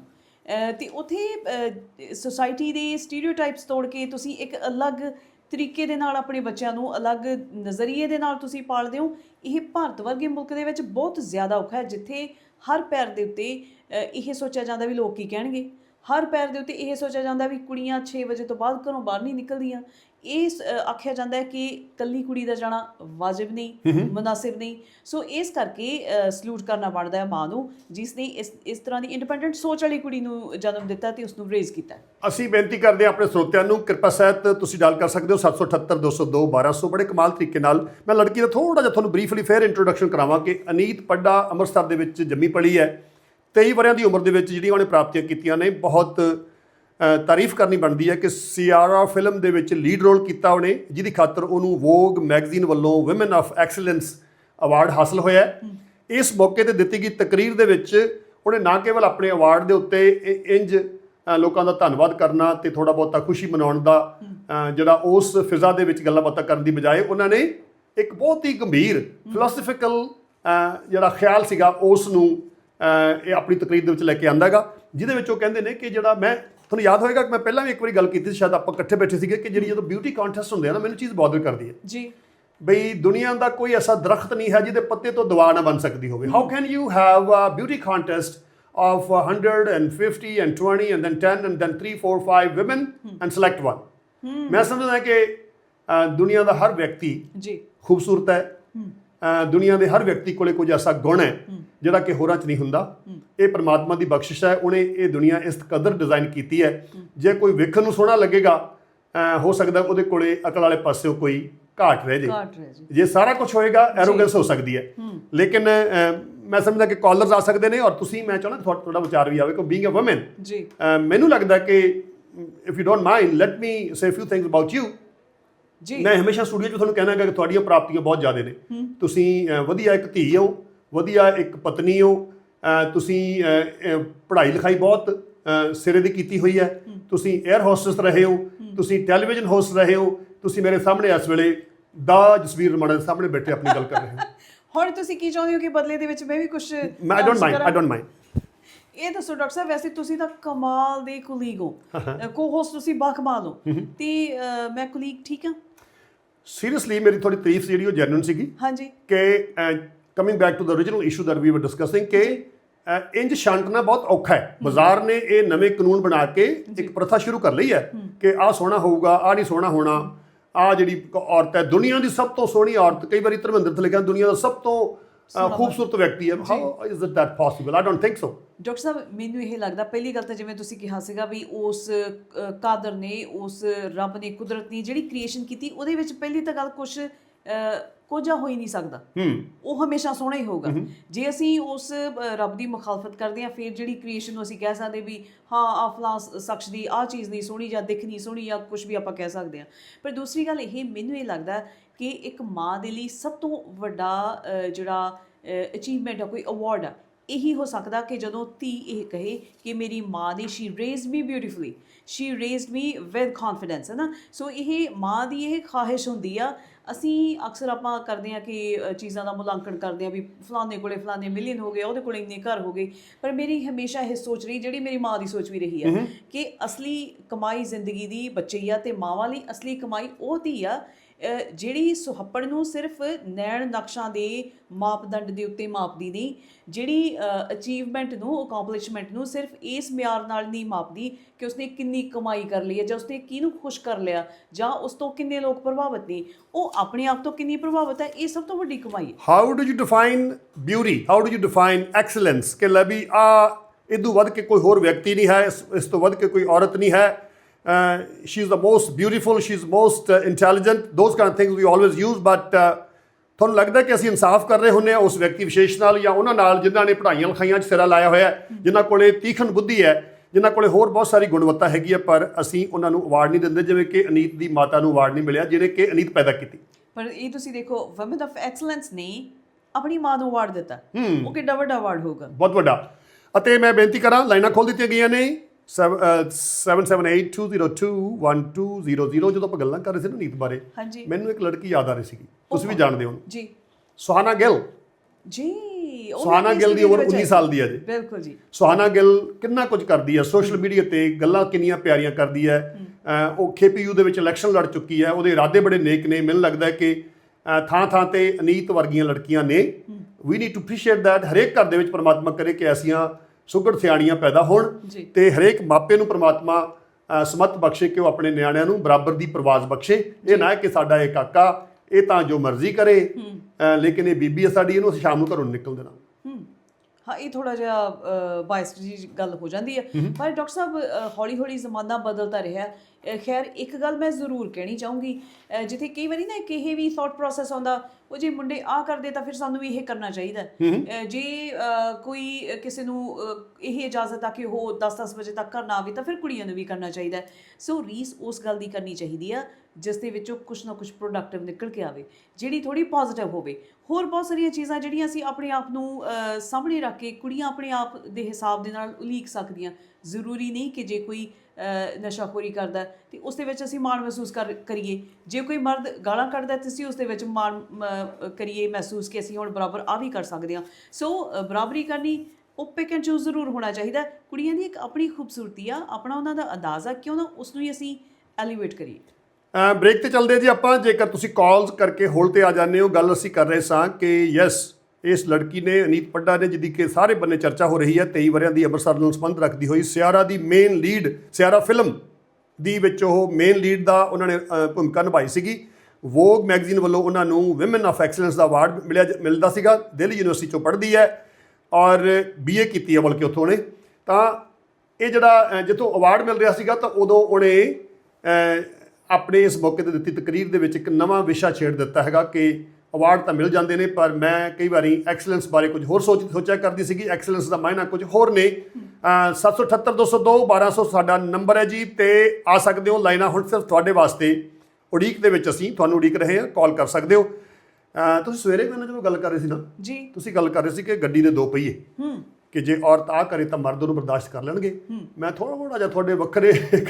ਤੇ ਉਥੇ ਸੋਸਾਇਟੀ ਦੇ ਸਟੀਰੀਓਟਾਈਪਸ ਤੋੜ ਕੇ ਤੁਸੀਂ ਇੱਕ ਅਲੱਗ ਤਰੀਕੇ ਦੇ ਨਾਲ ਆਪਣੇ ਬੱਚਿਆਂ ਨੂੰ ਅਲੱਗ ਨਜ਼ਰੀਏ ਦੇ ਨਾਲ ਤੁਸੀਂ ਪਾਲਦੇ ਹੋ, ਇਹ ਭਾਰਤ ਵਰਗੇ ਮੁਲਕ ਦੇ ਵਿੱਚ ਬਹੁਤ ਜ਼ਿਆਦਾ ਔਖਾ ਹੈ, ਜਿੱਥੇ ਹਰ ਪੈਰ ਦੇ ਉੱਤੇ ਇਹ ਸੋਚਿਆ ਜਾਂਦਾ ਵੀ ਲੋਕ ਕੀ ਕਹਿਣਗੇ? ਹਰ ਪੈਰ ਦੇ ਉੱਤੇ ਇਹ ਸੋਚਿਆ ਜਾਂਦਾ ਵੀ ਕੁੜੀਆਂ 6 ਵਜੇ ਤੋਂ ਬਾਅਦ ਘਰੋਂ ਬਾਹਰ ਨਹੀਂ ਨਿਕਲਦੀਆਂ ਇਹ ਆਖਿਆ ਜਾਂਦਾ ਹੈ ਕਿ ਕੱਲੀ ਕੁੜੀ ਦਾ ਜਾਣਾ ਵਾਜਿਬ ਨਹੀਂ ਮੁਨਾਸਿਬ ਨਹੀਂ। ਸੋ ਇਸ ਕਰਕੇ ਸਲੂਟ ਕਰਨਾ ਬਣਦਾ ਹੈ ਮਾਂ ਨੂੰ ਜਿਸ ਨੇ ਇਸ ਇਸ ਤਰ੍ਹਾਂ ਦੀ ਇੰਡੀਪੈਂਡੈਂਟ ਸੋਚ ਵਾਲੀ ਕੁੜੀ ਨੂੰ ਜਨਮ ਦਿੱਤਾ ਤੇ ਉਸ ਨੂੰ ਰੇਜ਼ ਕੀਤਾ ਅਸੀਂ ਬੇਨਤੀ ਕਰਦੇ ਹਾਂ ਆਪਣੇ ਸਰੋਤਿਆਂ ਨੂੰ ਕਿਰਪਾ ਸਹਿਤ ਤੁਸੀਂ ਡਾਲ ਕਰ ਸਕਦੇ ਹੋ 778 202 1200 ਬੜੇ ਕਮਾਲ ਤਰੀਕੇ ਨਾਲ ਮੈਂ ਲੜਕੀ ਦਾ ਥੋੜਾ ਜਿਹਾ ਤੁਹਾਨੂੰ ਬਰੀਫਲੀ ਫੇਰ ਇੰਟਰੋਡਕਸ਼ਨ ਕਰਾਵਾਂ ਕਿ ਅਨੀਤ ਪੱਡਾ ਅੰਮ੍ਰਿਤਸਰ ਦੇ ਵਿੱਚ ਜੰਮੀ ਪਲੀ ਹੈ। 23 ਵਰਿਆਂ ਦੀ ਉਮਰ ਦੇ ਵਿੱਚ ਜਿਹੜੀਆਂ ਉਹਨੇ ਪ੍ਰਾਪਤੀਆਂ ਕੀਤੀਆਂ ਨੇ ਬਹੁਤ ਤਾਰੀਫ ਕਰਨੀ ਬਣਦੀ ਹੈ ਕਿ ਸੀਆਰਾ ਫਿਲਮ ਦੇ ਵਿੱਚ ਲੀਡ ਰੋਲ ਕੀਤਾ ਉਹਨੇ, ਜਿਹਦੀ ਖਾਤਰ ਉਹਨੂੰ ਵੋਗ ਮੈਗਜ਼ੀਨ ਵੱਲੋਂ ਔਮਨ ਆਫ ਐਕਸਲੈਂਸ ਅਵਾਰਡ ਹਾਸਲ ਹੋਇਆ ਇਸ ਮੌਕੇ ਤੇ ਦਿੱਤੀ ਗਈ ਤਕਰੀਰ ਦੇ ਵਿੱਚ ਉਹਨੇ ਨਾ ਕੇਵਲ ਆਪਣੇ ਅਵਾਰਡ ਦੇ ਉੱਤੇ ਇ- ਇੰਜ ਲੋਕਾਂ ਦਾ ਧੰਨਵਾਦ ਕਰਨਾ ਤੇ ਥੋੜਾ ਬਹੁਤਾ ਖੁਸ਼ੀ ਮਨਾਉਣ ਦਾ ਜਿਹੜਾ ਉਸ ਫਿਜ਼ਾ ਦੇ ਵਿੱਚ ਗੱਲਾਂ ਬਾਤਾਂ ਕਰਨ ਦੀ ਬਜਾਏ ਉਹਨਾਂ ਨੇ ਇੱਕ ਬਹੁਤ ਹੀ ਗੰਭੀਰ ਫਿਲਾਸਫੀਕਲ ਜਿਹੜਾ ਖਿਆਲ ਸੀਗਾ ਉਸ ਨੂੰ ਇਹ ਆਪਣੀ ਤਕਰੀਰ ਦੇ ਵਿੱਚ ਲੈ ਕੇ ਆਂਦਾਗਾ ਜਿਹਦੇ ਵਿੱਚ ਉਹ ਕਹਿੰਦੇ ਨੇ ਕਿ ਜਿਹੜਾ ਮੈਂ ਤੁਹਾਨੂੰ ਯਾਦ ਹੋਏਗਾ ਕਿ ਮੈਂ ਪਹਿਲਾਂ ਵੀ ਇੱਕ ਵਾਰੀ ਗੱਲ ਕੀਤੀ ਸੀ ਸ਼ਾਇਦ ਆਪਾਂ ਇਕੱਠੇ ਬੈਠੇ ਸੀਗੇ ਕਿ ਜਿਹੜੀ ਜਦੋਂ ਬਿਊਟੀ ਕੰਟੈਸਟ ਹੁੰਦੇ ਆ ਨਾ ਮੈਨੂੰ ਚੀਜ਼ ਬਾਦਰ ਕਰਦੀ ਹੈ। ਜੀ। ਬਈ ਦੁਨੀਆ ਦਾ ਕੋਈ ਐਸਾ ਦਰਖਤ ਨਹੀਂ ਹੈ ਜਿਹਦੇ ਪੱਤੇ ਤੋਂ ਦਵਾ ਨਾ ਬਣ ਸਕਦੀ ਹੋਵੇ। How can you have a beauty contest of 150 and 20 and then 10 and then 3 4 5 women and select one? ਮੈਂ ਸਮਝਦਾ ਕਿ ਦੁਨੀਆ ਦਾ ਹਰ ਵਿਅਕਤੀ ਜੀ। ਖੂਬਸੂਰਤ ਹੈ। ਦੁਨੀਆ ਦੇ ਹਰ ਵਿਅਕਤੀ ਕੋਲੇ ਕੁਝ ਐਸਾ ਗੁਣ ਹੈ ਜਿਹੜਾ ਕਿ ਹੋਰਾਂ 'ਚ ਨਹੀਂ ਹੁੰਦਾ। ਇਹ ਪਰਮਾਤਮਾ ਦੀ ਬਖਸ਼ਿਸ਼ ਹੈ ਉਹਨੇ ਇਹ ਦੁਨੀਆ ਇਸ ਕਦਰ ਡਿਜ਼ਾਈਨ ਕੀਤੀ ਹੈ। ਜੇ ਕੋਈ ਵੇਖਣ ਨੂੰ ਸੋਹਣਾ ਲੱਗੇਗਾ ਹੋ ਸਕਦਾ ਉਹਦੇ ਕੋਲੇ ਅਕਲ ਵਾਲੇ ਪਾਸਿਓਂ ਕੋਈ ਘਾਟ ਰਹਿ ਜੇ। ਜੇ। ਸਾਰਾ ਕੁਝ ਹੋਏਗਾ ਐਰੋਗੈਂਸ ਹੋ ਸਕਦੀ ਹੈ। ਲੇਕਿਨ ਮੈਂ ਸਮਝਦਾ ਕਿ ਕਾਲਰਸ ਆ ਸਕਦੇ ਨੇ ਔਰ ਤੁਸੀਂ ਮੈਂ ਚਾਹੁੰਦਾ ਤੁਹਾਡਾ ਤੁਹਾਡਾ ਵਿਚਾਰ ਵੀ ਆਵੇ ਕਿ ਬੀਇੰਗ ਅ ਔਮਨ ਜੀ। ਮੈਨੂੰ ਲੱਗਦਾ ਕਿ if you don't mind let me say few things about you ਜੀ। ਮੈਂ ਹਮੇਸ਼ਾ ਸਟੂਡੀਓ 'ਚ ਤੁਹਾਨੂੰ ਕਹਿਣਾ ਹੈਗਾ ਕਿ ਤੁਹਾਡੀਆਂ ਪ੍ਰਾਪਤੀਆਂ ਬਹੁਤ ਜ਼ਿਆਦਾ ਨੇ। ਤੁਸੀਂ ਵਧੀਆ ਇੱਕ ਧੀ ਹੋ ਵਧੀਆ ਇੱਕ ਪਤਨੀ ਹੋ ਤੁਸੀਂ ਪੜ੍ਹਾਈ ਲਿਖਾਈ ਬਹੁਤ ਸਿਰੇ ਦੀ ਕੀਤੀ ਹੋਈ ਹੈ। ਤੁਸੀਂ 에ਅਰ ਹੋਸਟਸ ਰਹੇ ਹੋ। ਤੁਸੀਂ ਟੈਲੀਵਿਜ਼ਨ ਹੋਸਟ ਰਹੇ ਹੋ। ਤੁਸੀਂ ਮੇਰੇ ਸਾਹਮਣੇ ਇਸ ਵੇਲੇ ਦਾ ਜਸਵੀਰ ਰਮਣਾ ਦੇ ਸਾਹਮਣੇ ਬੈਠੇ ਆਪਣੀ ਗੱਲ ਕਰ ਰਹੇ ਹੋ। ਹੁਣ ਤੁਸੀਂ ਕੀ ਚਾਹੁੰਦੇ ਹੋ ਕਿ ਬਦਲੇ ਦੇ ਵਿੱਚ ਮੈਂ ਵੀ ਕੁਝ ਮੈਂ I don't mind I don't mind ਇਹ ਦੱਸੋ ਡਾਕਟਰ ਸਾਹਿਬ ਵੈਸੇ ਤੁਸੀਂ ਤਾਂ ਕਮਾਲ ਦੇ ਕੁਲੀਗ ਹੋ। ਕੋ ਹੋਸਟ ਤੁਸੀਂ ਬਾ ਕਮਾਲ ਹੋ। ਤੇ ਅਹ, ਮੈਂ ਕੁਲੀਗ ਠੀਕ ਹਾਂ? ਸੀਰੀਅਸਲੀ ਮੇਰੀ ਥੋੜੀ ਤਾਰੀਫ ਜਿਹੜੀ ਉਹ ਜੈਨੂਇਨ ਸੀਗੀ ਹਾਂਜੀ। ਕਿ coming back to the origignal issue that we were discussing ਕਿ ਇੰਜ ਛਾਂਟਣਾ ਬਹੁਤ ਔਖਾ ਹੈ। ਬਾਜ਼ਾਰ ਨੇ ਇਹ ਨਵੇਂ ਕਾਨੂੰਨ ਬਣਾ ਕੇ ਇੱਕ ਪ੍ਰਥਾ ਸ਼ੁਰੂ ਕਰ ਲਈ ਹੈ ਕਿ ਆਹ ਸੋਹਣਾ ਹੋਊਗਾ ਆਹ ਨਹੀਂ ਸੋਹਣਾ ਹੋਣਾ। ਆਹ ਜਿਹੜੀ ਔਰਤ ਹੈ ਦੁਨੀਆ ਦੀ ਸਭ ਤੋਂ ਸੋਹਣੀ ਔਰਤ ਕਈ ਵਾਰੀ ਧਰਮਿੰਦਰ ਤੇ ਲਿਖਿਆ ਦੁਨੀਆ ਦਾ ਸਭ ਤੋਂ ਖੂਬਸੂਰਤ ਵਿਅਕਤੀ ਹੈ how is it that possible I don't think so doctor ਸਾਹਿਬ ਮੈਨੂੰ ਇਹ ਲੱਗਦਾ ਪਹਿਲੀ ਗੱਲ ਤਾਂ ਜਿਵੇਂ ਤੁਸੀਂ ਕਿਹਾ ਸੀਗਾ ਵੀ ਉਸ ਕਾਦਰ ਨੇ ਉਸ ਰੱਬ ਨੇ ਕੁਦਰਤ ਨੇ ਜਿਹੜੀ ਕ੍ਰੀਏਸ਼ਨ ਕੀਤੀ ਉਹਦੇ ਵਿੱਚ ਪਹਿਲੀ ਤਾਂ ਗੱਲ ਕੁਝ ਕੋਝਾ ਹੋ ਹੀ ਨਹੀਂ ਸਕਦਾ। ਉਹ ਹਮੇਸ਼ਾ ਸੋਹਣਾ ਹੀ ਹੋਊਗਾ। ਜੇ ਅਸੀਂ ਉਸ ਰੱਬ ਦੀ ਮੁਖਾਲਫਤ ਕਰਦੇ ਹਾਂ ਫਿਰ ਜਿਹੜੀ ਕ੍ਰੀਏਸ਼ਨ ਨੂੰ ਅਸੀਂ ਕਹਿ ਸਕਦੇ ਵੀ ਹਾਂ ਆ ਫਲਾਂ ਸ਼ਖਸ ਦੀ ਆ ਚੀਜ਼ ਨਹੀਂ ਸੋਹਣੀ ਜਾਂ ਦਿਖ ਨਹੀਂ ਸੋਹਣੀ ਜਾਂ ਕੁਝ ਵੀ ਆਪਾਂ ਕਹਿ ਸਕਦੇ ਹਾਂ। ਪਰ ਦੂਸਰੀ ਗੱਲ ਇਹ ਮੈਨੂੰ ਇਹ ਲੱਗਦਾ ਕਿ ਇੱਕ ਮਾਂ ਦੇ ਲਈ ਸਭ ਤੋਂ ਵੱਡਾ ਜਿਹੜਾ ਅਚੀਵਮੈਂਟ ਆ ਕੋਈ ਅਵਾਰਡ ਆ ਇਹੀ ਹੋ ਸਕਦਾ ਕਿ ਜਦੋਂ ਧੀ ਇਹ ਕਹੇ ਕਿ ਮੇਰੀ ਮਾਂ ਨੇ she raised me beautifully she raised me with confidence ਹੈ ਨਾ ਸੋ ਇਹ ਮਾਂ ਦੀ ਇਹ ਖਾਹਿਸ਼ ਹੁੰਦੀ ਆ ਅਸੀਂ ਅਕਸਰ ਆਪਾਂ ਕਰਦੇ ਆ ਕਿ ਚੀਜ਼ਾਂ ਦਾ ਮੁਲਾਂਕਣ ਕਰਦੇ ਆ ਵੀ ਫਲਾਣੇ ਕੋਲੇ ਫਲਾਣੇ ਮਿਲੀਅਨ ਹੋ ਗਏ ਉਹਦੇ ਕੋਲੇ ਇੰਨੇ ਘਰ ਹੋ ਗਏ ਪਰ ਮੇਰੀ ਹਮੇਸ਼ਾ ਇਹ ਸੋਚ ਰਹੀ ਜਿਹੜੀ ਮੇਰੀ ਮਾਂ ਦੀ ਸੋਚ ਵੀ ਰਹੀ ਆ ਕਿ ਅਸਲੀ ਕਮਾਈ ਜ਼ਿੰਦਗੀ ਦੀ ਬੱਚੇ ਆ ਤੇ ਮਾਵਾਂ ਲਈ ਅਸਲੀ ਕਮਾਈ ਉਹ ਧੀ ਆ ਜਿਹੜੀ ਸੁਹੱਪੜ ਨੂੰ ਸਿਰਫ ਨੈਣ ਨਕਸ਼ਾਂ ਦੇ ਮਾਪਦੰਡ ਦੇ ਉੱਤੇ ਮਾਪਦੀ ਨਹੀਂ, ਜਿਹੜੀ ਅਚੀਵਮੈਂਟ ਨੂੰ ਅਕੰਪਲਿਸ਼ਮੈਂਟ ਨੂੰ ਸਿਰਫ ਇਸ ਮਿਆਰ ਨਾਲ ਨਹੀਂ ਮਾਪਦੀ ਕਿ ਉਸਨੇ ਕਿੰਨੀ ਕਮਾਈ ਕਰ ਲਈ ਹੈ ਜਾਂ ਉਸਨੇ ਕਿਹਨੂੰ ਖੁਸ਼ ਕਰ ਲਿਆ ਜਾਂ ਉਸ ਤੋਂ ਕਿੰਨੇ ਲੋਕ ਪ੍ਰਭਾਵਿਤ ਨੇ, ਉਹ ਆਪਣੇ ਆਪ ਤੋਂ ਕਿੰਨੀ ਪ੍ਰਭਾਵਿਤ ਹੈ, ਇਹ ਸਭ ਤੋਂ ਵੱਡੀ ਕਮਾਈ ਹੈ। How do you define beauty how do you define excellence ਕਿ ਲੈ ਵੀ, ਆ ਇਦੋਂ ਵੱਧ ਕੇ ਕੋਈ ਹੋਰ ਵਿਅਕਤੀ ਨਹੀਂ ਹੈ, ਇਸ ਇਸ ਤੋਂ ਵੱਧ ਕੇ ਕੋਈ ਔਰਤ ਨਹੀਂ ਹੈ she is the most beautiful she is most intelligent those kind things we always use but ਤੁਹਾਨੂੰ ਲੱਗਦਾ ਕਿ ਅਸੀਂ ਇਨਸਾਫ ਕਰ ਰਹੇ ਹੁੰਨੇ ਆ ਉਸ ਵਿਅਕਤੀ ਵਿਸ਼ੇਸ਼ ਨਾਲ ਜਾਂ ਉਹਨਾਂ ਨਾਲ ਜਿਨ੍ਹਾਂ ਨੇ ਪੜ੍ਹਾਈਆਂ ਲਿਖਾਈਆਂ 'ਚ ਸਿਰਾ ਲਾਇਆ ਹੋਇਆ ਜਿਨ੍ਹਾਂ ਕੋਲੇ ਤੀਖਣ ਬੁੱਧੀ ਹੈ ਜਿਨ੍ਹਾਂ ਕੋਲੇ ਹੋਰ ਬਹੁਤ ਸਾਰੀ ਗੁਣਵੱਤਾ ਹੈਗੀ ਹੈ ਪਰ ਅਸੀਂ ਉਹਨਾਂ ਨੂੰ ਅਵਾਰਡ ਨਹੀਂ ਦਿੰਦੇ ਜਿਵੇਂ ਕਿ ਅਨੀਤ ਦੀ ਮਾਤਾ ਨੂੰ ਅਵਾਰਡ ਨਹੀਂ ਮਿਲਿਆ ਜਿਹਨੇ ਕਿ ਅਨੀਤ ਪੈਦਾ ਕੀਤੀ। ਪਰ ਇਹ ਤੁਸੀਂ ਦੇਖੋ ਵਮਨ ਆਫ ਐਕਸਲੈਂਸ ਨੇ ਆਪਣੀ ਮਾਂ ਨੂੰ ਅਵਾਰਡ ਦਿੱਤਾ। ਉਹ ਕਿੱਡਾ ਵੱਡਾ ਅਵਾਰਡ ਹੋਊਗਾ। ਬਹੁਤ ਵੱਡਾ। ਅਤੇ ਮੈਂ ਬੇਨਤੀ ਕਰਾਂ ਲਾਈਨਾਂ ਖੋਲ ਦਿੱਤੀਆਂ ਗਈਆਂ ਨੇ। 7782021200 ਜਦੋਂ ਆਪਾਂ ਗੱਲਾਂ ਕਰ ਰਹੇ ਸੀ ਨਾ ਨੀਤ ਬਾਰੇ ਹਾਂਜੀ। ਮੈਨੂੰ ਇੱਕ ਲੜਕੀ ਯਾਦ ਆ ਰਹੀ ਸੀਗੀ। ਤੁਸੀਂ ਵੀ ਜਾਣਦੇ ਹੋ। ਜੀ। ਸੁਹਾਨਾ ਗਿੱਲ। ਜੀ ਸੁਹਾਨਾ ਗਿੱਲ ਦੀ ਉਮਰ ਵਿੱਚ 19 ਹੈ। ਸਾਲ ਦੀ ਹੈ ਜੀ। ਬਿਲਕੁਲ ਜੀ। ਸੁਹਾਨਾ ਗਿੱਲ ਕਿੰਨਾ ਕੁਝ ਕਰਦੀ ਹੈ ਸੋਸ਼ਲ ਮੀਡੀਆ ਤੇ ਗੱਲਾਂ ਕਿੰਨੀਆਂ ਪਿਆਰੀਆਂ ਕਰਦੀ ਹੈ। ਉਹ ਖੇਪੀਯੂ ਦੇ ਵਿੱਚ ਇਲੈਕਸ਼ਨ ਲੜ ਚੁੱਕੀ ਹੈ ਉਹਦੇ ਇਰਾਦੇ ਬੜੇ ਨੇਕ ਨੇ। ਮੈਨੂੰ ਲੱਗਦਾ ਹੈ ਕਿ ਥਾਂ ਥਾਂ ਤੇ ਅਨੀਤ ਵਰਗੀਆਂ ਲੜਕੀਆਂ ਨੇ। We need to appreciate that ਹਰੇਕ ਘਰ ਦੇ ਵਿੱਚ ਪ੍ਰਮਾਤਮਾ ਕਰੇ ਕਿ ਐਸੀਆਂ ਸੁਗੜ ਸਿਆਣੀਆਂ ਪੈਦਾ ਹੋਣ। ਤੇ ਹਰੇਕ ਮਾਪੇ ਨੂੰ ਪ੍ਰਮਾਤਮਾ ਸਮਤ ਬਖਸ਼ੇ ਕਿ ਉਹ ਆਪਣੇ ਨਿਆਣਿਆਂ ਨੂੰ ਬਰਾਬਰ ਦੀ ਪ੍ਰਵਾਜ਼ ਬਖਸ਼ੇ। ਇਹ ਨਾ ਕਿ ਸਾਡਾ ਇਹ ਕਾਕਾ ਇਹ ਤਾਂ ਜੋ ਮਰਜ਼ੀ ਕਰੇ ਲੇਕਿਨ ਇਹ ਬੀਬੀ ਸਾਡੀ ਇਹਨੂੰ ਸ਼ਾਮ ਨੂੰ ਘਰੋਂ ਨਿਕਲ ਦੇਣਾ। ਹਾਂ। ਇਹ ਥੋੜਾ ਜਿਹਾ ਬਾਇਸਡ ਜੀ ਗੱਲ ਹੋ ਜਾਂਦੀ ਹੈ। ਪਰ ਡਾਕਟਰ ਸਾਹਿਬ ਹੌਲੀ ਹੌਲੀ ਜ਼ਮਾਨਾ ਬਦਲਦਾ ਰਿਹਾ ਖੈਰ ਇੱਕ ਗੱਲ ਮੈਂ ਜ਼ਰੂਰ ਕਹਿਣੀ ਚਾਹੂੰਗੀ ਜਿੱਥੇ ਕਈ ਵਾਰੀ ਨਾ ਇੱਕ ਇਹ ਵੀ ਥਾਟ ਪ੍ਰੋਸੈਸ ਆਉਂਦਾ ਉਹ ਜੇ ਮੁੰਡੇ ਆ ਕਰਦੇ ਤਾਂ ਫਿਰ ਸਾਨੂੰ ਵੀ ਇਹ ਕਰਨਾ ਚਾਹੀਦਾ ਜੇ ਕੋਈ ਕਿਸੇ ਨੂੰ ਇਹ ਇਜਾਜ਼ਤ ਆ ਕਿ ਉਹ 10-10 ਵਜੇ ਤੱਕ ਘਰ ਨਾ ਆਵੇ ਤਾਂ ਫਿਰ ਕੁੜੀਆਂ ਨੂੰ ਵੀ ਕਰਨਾ ਚਾਹੀਦਾ ਸੋ ਰੀਸ ਉਸ ਗੱਲ ਦੀ ਕਰਨੀ ਚਾਹੀਦੀ ਆ ਜਿਸ ਦੇ ਵਿੱਚੋਂ ਕੁਝ ਨਾ ਕੁਝ ਪ੍ਰੋਡਕਟਿਵ ਨਿਕਲ ਕੇ ਆਵੇ ਜਿਹੜੀ ਥੋੜੀ ਪੋਜ਼ਿਟਿਵ ਹੋਵੇ। ਹੋਰ ਬਹੁਤ ਸਾਰੀਆਂ ਚੀਜ਼ਾਂ ਜਿਹੜੀਆਂ ਅਸੀਂ ਆਪਣੇ ਆਪ ਨੂੰ ਸਾਹਮਣੇ ਰੱਖ ਕੇ ਕੁੜੀਆਂ ਆਪਣੇ ਆਪ ਦੇ ਹਿਸਾਬ ਦੇ ਨਾਲ ਉਲੀਕ ਸਕਦੀਆਂ। ਜ਼ਰੂਰੀ ਨਹੀਂ ਕਿ ਜੇ ਕੋਈ ਨਸ਼ਾਖੋਰੀ ਕਰਦਾ ਹੈ, ਤੇ ਉਸ ਦੇ ਵਿੱਚ ਅਸੀਂ ਮਾਣ ਮਹਿਸੂਸ ਕਰ, ਕਰੀਏ। ਜੇ ਕੋਈ ਮਰਦ ਗਾਲਾਂ ਕੱਢਦਾ ਹੈ, ਤੇ ਅਸੀਂ ਉਸ ਦੇ ਵਿੱਚ ਮਾਣ, ਮ- ਕਰੀਏ ਮਹਿਸੂਸ ਕਿ ਅਸੀਂ ਹੁਣ ਬਰਾਬਰ ਆ ਵੀ ਕਰ ਸਕਦੇ ਹਾਂ। ਸੋ ਬਰਾਬਰੀ ਕਰਨੀ ਉਹ ਪਿਕ ਐਂਡ ਚੂਜ਼ ਜ਼ਰੂਰ ਹੋਣਾ ਚਾਹੀਦਾ ਕੁੜੀਆਂ ਦੀ ਇੱਕ ਆਪਣੀ ਖੂਬਸੂਰਤੀ ਆ, ਆਪਣਾ ਉਹਨਾਂ ਦਾ ਅੰਦਾਜ਼ ਆ, ਕਿਉਂ ਨਾ ਉਸ ਨੂੰ ਹੀ ਅਸੀਂ ਐਲੀਵੇਟ ਕਰੀਏ। ਬ੍ਰੇਕ ਤੇ ਚੱਲਦੇ ਜੀ ਆਪਾਂ। ਜੇਕਰ ਤੁਸੀਂ ਕਾਲਸ ਕਰਕੇ ਹੋਲ ਤੇ ਆ ਜਾਂਦੇ ਹੋ, ਗੱਲ ਅਸੀਂ ਕਰ ਰਹੇ ਸਾਂ ਕਿ ਯੈਸ ਇਸ ਲੜਕੀ ਨੇ ਅਨੀਤ ਪੱਡਾ ਨੇ ਜਿਹਦੀ ਕਿ ਸਾਰੇ ਬੰਨੇ ਚਰਚਾ ਹੋ ਰਹੀ ਹੈ 23 ਵਰਿਆਂ ਦੀ ਅੰਮ੍ਰਿਤਸਰ ਨਾਲ ਸੰਬੰਧ ਰੱਖਦੀ ਹੋਈ। ਸਿਆਰਾ ਦੀ ਮੇਨ ਲੀਡ ਸਿਆਰਾ ਫਿਲਮ ਦੀ ਵਿੱਚ ਉਹ ਮੇਨ ਲੀਡ ਦਾ ਉਹਨਾਂ ਨੇ ਭੂਮਿਕਾ ਨਿਭਾਈ ਸੀਗੀ। ਵੋਗ ਮੈਗਜ਼ੀਨ ਵੱਲੋਂ ਉਹਨਾਂ ਨੂੰ ਔਮਨ ਆਫ ਐਕਸਲੈਂਸ ਦਾ ਅਵਾਰਡ ਮਿਲਿਆ ਮਿਲਦਾ ਸੀਗਾ। ਦਿੱਲੀ ਯੂਨੀਵਰਸਿਟੀ ਚੋਂ ਪੜ੍ਹਦੀ ਹੈ ਔਰ ਬੀਏ ਕੀਤੀ ਹੈ ਬਲਕਿ ਉੱਥੋਂ ਉਹਨੇ। ਤਾਂ ਇਹ ਜਿਹੜਾ ਜਿੱਥੋਂ ਅਵਾਰਡ ਮਿਲ ਰਿਹਾ ਸੀਗਾ ਤਾਂ ਉਦੋਂ ਉਹਨੇ ਆਪਣੇ ਇਸ ਮੌਕੇ ਤੇ ਦਿੱਤੀ ਤਕਰੀਰ ਦੇ ਵਿੱਚ ਇੱਕ ਨਵਾਂ ਵਿਸ਼ਾ ਛੇੜ ਦਿੱਤਾ ਹੈਗਾ ਕਿ ਅਵਾਰਡ ਤਾਂ ਮਿਲ ਜਾਂਦੇ ਨੇ ਪਰ ਮੈਂ ਕਈ ਵਾਰੀ ਐਕਸਲੈਂਸ ਬਾਰੇ ਕੁਝ ਹੋਰ ਸੋਚ ਸੋਚਿਆ ਕਰਦੀ ਸੀਗੀ ਐਕਸਲੈਂਸ ਦਾ ਮਾਇਨਾ ਕੁਝ ਹੋਰ ਨੇ। ਅ, 778202 1200 ਸਾਡਾ ਨੰਬਰ ਹੈ ਜੀ ਤੇ ਆ ਸਕਦੇ ਹੋ ਲਾਈਨਾਂ ਹੁਣ ਸਿਰਫ ਤੁਹਾਡੇ ਵਾਸਤੇ। ਉਡੀਕ ਦੇ ਵਿੱਚ ਅਸੀਂ ਤੁਹਾਨੂੰ ਉਡੀਕ ਰਹੇ ਹਾਂ ਕਾਲ ਕਰ ਸਕਦੇ ਹੋ। ਤੁਸੀਂ ਸਵੇਰੇ ਮੇਰੇ ਨਾਲ ਜਦੋਂ ਗੱਲ ਕਰ ਰਹੇ ਸੀ ਨਾ? ਜੀ। ਤੁਸੀਂ ਗੱਲ ਕਰ ਰਹੇ ਸੀ ਕਿ ਗੱਡੀ ਦੇ ਦੋ ਪਹੀਏ। ਹੂੰ। ਕਿ ਜੇ ਔਰਤ ਆ ਕਰੇ ਤਾਂ ਮਰਦ ਉਹਨੂੰ ਬਰਦਾਸ਼ਤ ਕਰ ਲੈਣਗੇ। ਮੈਂ ਥੋੜਾ ਥੋੜਾ ਜਿਹਾ ਤੁਹਾਡੇ ਵੱਖਰੇ ਇੱਕ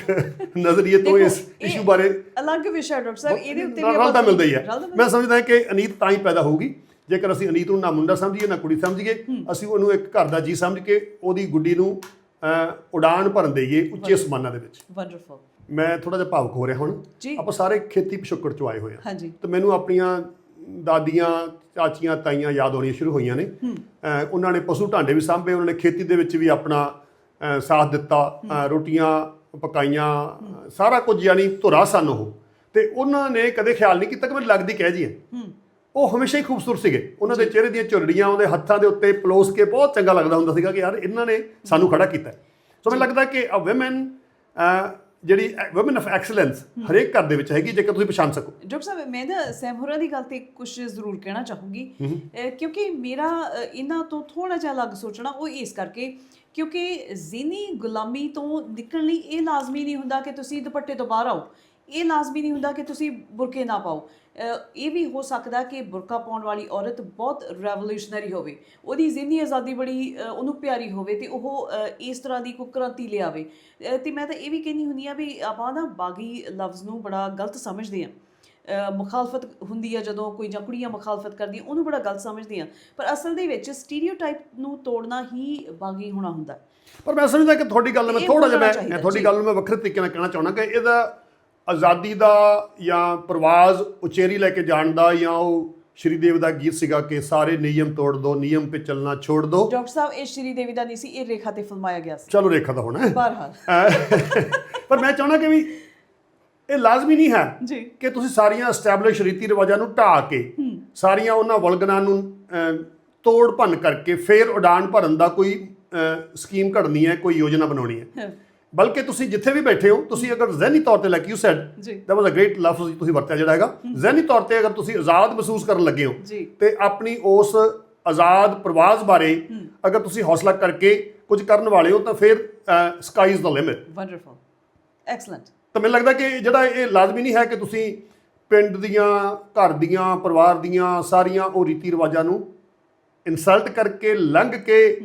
ਨਜ਼ਰੀਏ ਤੋਂ ਇਸ ਇਸ਼ੂ ਬਾਰੇ ਅਲੱਗ ਵਿਸ਼ਾ ਡਾਕਟਰ ਸਾਹਿਬ ਇਹਦੇ ਉੱਤੇ ਵੀ ਰਲਦਾ ਮਿਲਦਾ ਹੀ। ਮੈਂ ਸਮਝਦਾ ਕਿ ਅਨੀਤ ਤਾਂ ਹੀ ਪੈਦਾ ਹੋਊਗੀ। ਜੇਕਰ ਅਸੀਂ ਅਨੀਤ ਨੂੰ ਨਾ ਮੁੰਡਾ ਸਮਝੀਏ ਨਾ ਕੁੜੀ ਸਮਝੀਏ ਅਸੀਂ ਉਹਨੂੰ ਇੱਕ ਘਰ ਦਾ ਜੀ ਸਮਝ ਕੇ ਉਹਦੀ ਗੁੱਡੀ ਨੂੰ ਉਡਾਨ ਭਰਨ ਦੇਈਏ ਉੱਚੇ ਅਸਮਾਨਾਂ ਦੇ ਵਿੱਚ। ਵੰਡਰਫੁਲ ਮੈਂ ਥੋੜਾ ਜਿਹਾ ਭਾਵੁਕ ਹੋ ਰਿਹਾ ਹੁਣ। ਆਪਾਂ ਸਾਰੇ ਖੇਤੀ ਪਿਛੋਕੜ ਚੋਂ ਆਏ ਹੋਏ ਹਾਂਜੀ। ਤੇ ਮੈਨੂੰ ਆਪਣੀਆਂ ਦਾਦੀਆਂ ਚਾਚੀਆਂ ਤਾਈਆਂ ਯਾਦ ਆਉਣੀਆਂ ਸ਼ੁਰੂ ਹੋਈਆਂ ਨੇ। ਉਹਨਾਂ ਨੇ ਪਸ਼ੂ ਢਾਂਡੇ ਵੀ ਸਾਂਭੇ ਉਹਨਾਂ ਨੇ ਖੇਤੀ ਦੇ ਵਿੱਚ ਵੀ ਆਪਣਾ ਸਾਥ ਦਿੱਤਾ। ਰੋਟੀਆਂ ਪਕਾਈਆਂ ਸਾਰਾ ਕੁਝ ਯਾਨੀ ਧੁਰਾ ਸਨ ਉਹ। ਤੇ ਉਹਨਾਂ ਨੇ ਕਦੇ ਖਿਆਲ ਨਹੀਂ ਕੀਤਾ ਕਿ ਮੈਨੂੰ ਲੱਗਦੀ ਕਹਿ ਜੀ ਹੈ। ਉਹ ਹਮੇਸ਼ਾ ਹੀ ਖੂਬਸੂਰਤ ਸੀਗੇ। ਉਹਨਾਂ ਦੇ ਚਿਹਰੇ ਦੀਆਂ ਝੁਰੜੀਆਂ ਉਹਦੇ ਹੱਥਾਂ ਦੇ ਉੱਤੇ ਪਲੋਸ ਕੇ ਬਹੁਤ ਚੰਗਾ ਲੱਗਦਾ ਹੁੰਦਾ ਸੀਗਾ ਕਿ ਯਾਰ ਇਹਨਾਂ ਨੇ ਸਾਨੂੰ ਖੜਾ ਕੀਤਾ। ਸੋ ਮੈਨੂੰ ਲੱਗਦਾ ਕਿ ਅ ਔਮਨ ਜਿਹੜੀ ਔਮਨ ਆਫ ਐਕਸਲੈਂਸ ਹਰੇਕ ਘਰ ਦੇ ਵਿੱਚ ਹੈਗੀ ਜੇਕਰ ਤੁਸੀਂ ਪਛਾਣ ਸਕੋ। ਡਾਕਟਰ ਸਾਹਿਬ ਮੈਂ ਨਾ ਸੈਮਹੁਰਾ ਦੀ ਗੱਲ ਤੇ ਕੁਝ ਜ਼ਰੂਰ ਕਹਿਣਾ ਚਾਹੂੰਗੀ। ਕਿਉਂਕਿ ਮੇਰਾ ਇਹਨਾਂ ਤੋਂ ਥੋੜਾ ਜਿਹਾ ਅਲੱਗ ਸੋਚਣਾ ਉਹ ਇਸ ਕਰਕੇ ਕਿਉਂਕਿ ਜ਼ੀਨੀ ਗੁਲਾਮੀ ਤੋਂ ਨਿਕਲਣ ਲਈ ਇਹ ਲਾਜ਼ਮੀ ਨਹੀਂ ਹੁੰਦਾ ਕਿ ਤੁਸੀਂ ਦੁਪੱਟੇ ਤੋਂ ਬਾਹਰ ਆਓ। ਇਹ ਲਾਜ਼ਮੀ ਨਹੀਂ ਹੁੰਦਾ ਕਿ ਤੁਸੀਂ ਬੁਰਕੇ ਨਾ ਪਾਓ। ਇਹ ਵੀ ਹੋ ਸਕਦਾ ਕਿ ਬੁਰਕਾ ਪਾਉਣ ਵਾਲੀ ਔਰਤ ਬਹੁਤ ਰੈਵੋਲੂਸ਼ਨਰੀ ਹੋਵੇ ਉਹਦੀ ਜ਼ਿੰਨੀ ਆਜ਼ਾਦੀ ਬੜੀ ਉਹਨੂੰ ਪਿਆਰੀ ਹੋਵੇ ਤੇ ਉਹ ਇਸ ਤਰ੍ਹਾਂ ਦੀ ਕੋਈ ਕ੍ਰਾਂਤੀ ਲਿਆਵੇ ਤੇ ਮੈਂ ਤਾਂ ਇਹ ਵੀ ਕਹਿੰਦੀ ਹੁੰਦੀ ਆ ਵੀ ਆਪਾਂ ਨਾ ਬਾਗੀ ਲਫ਼ਜ਼ ਨੂੰ ਬੜਾ ਗਲਤ ਸਮਝਦੇ ਆ ਮੁਖਾਲਫਤ ਹੁੰਦੀ ਆ ਜਦੋਂ ਕੋਈ ਜਾਂ ਕੁੜੀਆਂ ਮੁਖਾਲਫਤ ਕਰਦੀਆਂ ਉਹਨੂੰ ਬੜਾ ਗਲਤ ਸਮਝਦੇ ਆ ਪਰ ਅਸਲ ਦੇ ਵਿੱਚ ਸਟੀਰੀਓਟਾਈਪ ਨੂੰ ਤੋੜਨਾ ਹੀ ਬਾਗੀ ਹੋਣਾ ਹੁੰਦਾ। ਪਰ ਮੈਂ ਸਮਝਦਾ ਕਿ ਤੁਹਾਡੀ ਗੱਲ ਮੈਂ ਥੋੜਾ ਜਿਹਾ ਮੈਂ ਤੁਹਾਡੀ। ਗੱਲ ਨੂੰ ਮੈਂ ਵੱਖਰੇ ਤਰੀਕੇ ਨਾਲ ਕਹਿਣਾ ਚਾਹੁੰਦਾ ਕਿ ਇਹਦਾ ਆਜ਼ਾਦੀ ਦਾ ਜਾਂ ਪ੍ਰਵਾਜ਼ ਉਚੇਰੀ ਲੈ ਕੇ ਜਾਣ ਦਾ ਜਾਂ ਉਹ ਸ਼੍ਰੀ ਦੇਵ ਦਾ ਗੀਤ ਸੀਗਾ ਕਿ ਸਾਰੇ ਨਿਯਮ ਤੋੜ ਦੋ ਨਿਯਮ ਤੇ ਚੱਲਣਾ ਛੋੜ ਦੋ। ਡਾਕਟਰ ਸਾਹਿਬ ਇਹ ਸ਼੍ਰੀ ਦੇਵੀ ਦਾ ਨਹੀਂ ਸੀ ਇਹ ਰੇਖਾ ਤੇ ਫਿਲਮਾਇਆ ਗਿਆ ਸੀ। ਚਲੋ ਰੇਖਾ ਦਾ ਹੋਣਾ ਹੈ। ਬਹਰਹਾਲ। ਪਰ ਮੈਂ ਚਾਹੁੰਦਾ ਕਿ ਵੀ ਇਹ ਲਾਜ਼ਮੀ ਨਹੀਂ ਹੈ ਜੀ। ਕਿ ਤੁਸੀਂ ਸਾਰੀਆਂ ਐਸਟੈਬਲਿਸ਼ ਰੀਤੀ ਰਿਵਾਜਾਂ ਨੂੰ ਢਾਹ ਕੇ ਸਾਰੀਆਂ ਉਹਨਾਂ ਵਲਗਨਾਂ ਨੂੰ ਤੋੜ ਭੰਨ ਕਰਕੇ ਫੇਰ ਉਡਾਨ ਭਰਨ ਦਾ ਕੋਈ ਸਕੀਮ ਘੜਨੀ ਹੈ ਕੋਈ ਯੋਜਨਾ ਬਣਾਉਣੀ ਹੈ। ਬਲਕਿ ਤੁਸੀਂ ਜਿੱਥੇ ਵੀ ਬੈਠੇ ਹੋ ਤੁਸੀਂ ਅਗਰ ਜ਼ਹਿਨੀ ਤੌਰ ਤੇ like you said that was a great ਲਫ਼ਜ਼ ਤੁਸੀਂ ਵਰਤਿਆ ਜਿਹੜਾ ਹੈਗਾ। ਜ਼ਹਿਨੀ ਤੌਰ ਤੇ ਅਗਰ ਤੁਸੀਂ ਆਜ਼ਾਦ ਮਹਿਸੂਸ ਕਰਨ ਲੱਗੇ ਹੋ। ਤੇ ਆਪਣੀ ਉਸ ਆਜ਼ਾਦ ਪ੍ਰਵਾਜ਼ ਬਾਰੇ ਅਗਰ ਤੁਸੀਂ ਹੌਸਲਾ ਕਰਕੇ ਕੁਝ ਕਰਨ ਵਾਲੇ ਹੋ ਤਾਂ ਫਿਰ sky is the limit wonderful excellent ਤਾਂ ਮੈਨੂੰ ਲੱਗਦਾ ਕਿ ਜਿਹੜਾ ਇਹ ਲਾਜ਼ਮੀ ਨਹੀਂ ਹੈ ਕਿ ਤੁਸੀਂ ਪਿੰਡ ਦੀਆਂ ਘਰ ਦੀਆਂ ਪਰਿਵਾਰ ਦੀਆਂ ਸਾਰੀਆਂ ਉਹ ਰੀਤੀ ਰਿਵਾਜਾਂ ਨੂੰ ਇਨਸਲਟ ਕਰਕੇ ਲੰਘ ਕੇ